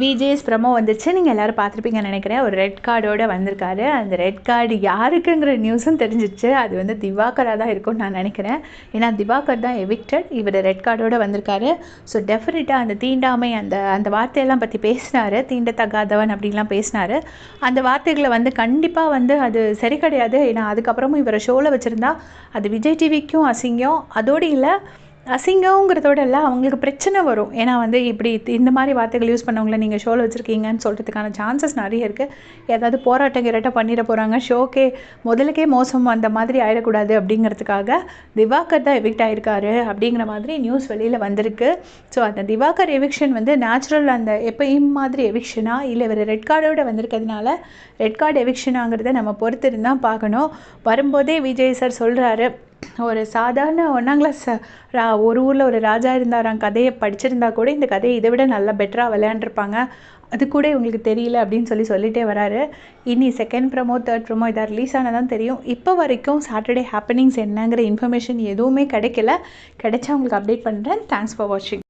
விஜேஸ் promo வந்துச்சு. நீங்கள் எல்லோரும் பார்த்துருப்பீங்கன்னு நினைக்கிறேன். ஒரு ரெட் கார்டோடு வந்திருக்காரு. அந்த ரெட் கார்டு யாருக்குங்கிற நியூஸும் தெரிஞ்சிச்சு அது வந்து திவாகராக தான் இருக்கும்னு நான் நினைக்கிறேன். ஏன்னா திவாகர் தான் எவிக்டட் இவர் ரெட் கார்டோடு வந்திருக்காரு. ஸோ டெஃபினட்டாக அந்த தீண்டாமை அந்த அந்த வார்த்தையெல்லாம் பற்றி பேசினார். தீண்டத்தகாதவன் அப்படின்லாம் பேசினார். அந்த வார்த்தைகளை வந்து கண்டிப்பாக வந்து அது சரி கிடையாது. ஏன்னா அதுக்கப்புறமும் இவரை ஷோவில் வச்சுருந்தா அது விஜய் டிவிக்கும் அசிங்கம். அதோடு இல்லை அசிங்கங்கிறதோட இல்லை அவங்களுக்கு பிரச்சனை வரும். ஏன்னா வந்து இப்படி இந்த மாதிரி வார்த்தைகள் யூஸ் பண்ணவங்கள நீங்கள் ஷோவில் வச்சுருக்கீங்கன்னு சொல்கிறதுக்கான சான்சஸ் நிறைய இருக்குது ஏதாவது போராட்டம் கிராட்டம் பண்ணிட போகிறாங்க ஷோக்கே முதலுக்கே மோசம் அந்த மாதிரி ஆயிடக்கூடாது அப்படிங்கிறதுக்காக திவாகர் தான் எவிக்ட் ஆகிருக்காரு அப்படிங்கிற மாதிரி நியூஸ் வெளியில் வந்திருக்கு. ஸோ அந்த திவாகர் எவிக்ஷன் வந்து நேச்சுரல் அந்த எப்பயும் மாதிரி எவிக்ஷனா இல்லை வேறு ரெட் கார்டோட வந்திருக்கிறதுனால ரெட் கார்டு எவிக்ஷனாங்கிறத நம்ம பொறுத்து இருந்தால் பார்க்கணும். வரும்போதே விஜய் சார் சொல்கிறாரு ஒரு சாதாரண ஒன்றாம் கிளாஸ் ரா ஒரு ஊரில் ஒரு ராஜா இருந்தாராம் கதையை படிச்சிருந்தா கூட இந்த கதையை இதை விட நல்லா பெட்டராக விளையாண்டுருப்பாங்க. அது கூட இவங்களுக்கு தெரியல அப்படின்னு சொல்லி சொல்லிட்டே வராரு. இனி செகண்ட் ப்ரமோ தேர்ட் ப்ரமோ இதாக ரிலீஸ் ஆனதான் தெரியும். இப்போ வரைக்கும் சாட்டர்டே ஹேப்பனிங்ஸ் என்னங்கிற இன்ஃபர்மேஷன் எதுவுமே கிடைக்கல. கிடைச்சா உங்களுக்கு அப்டேட் பண்ணுறேன் தேங்க்ஸ் ஃபார் வாட்சிங்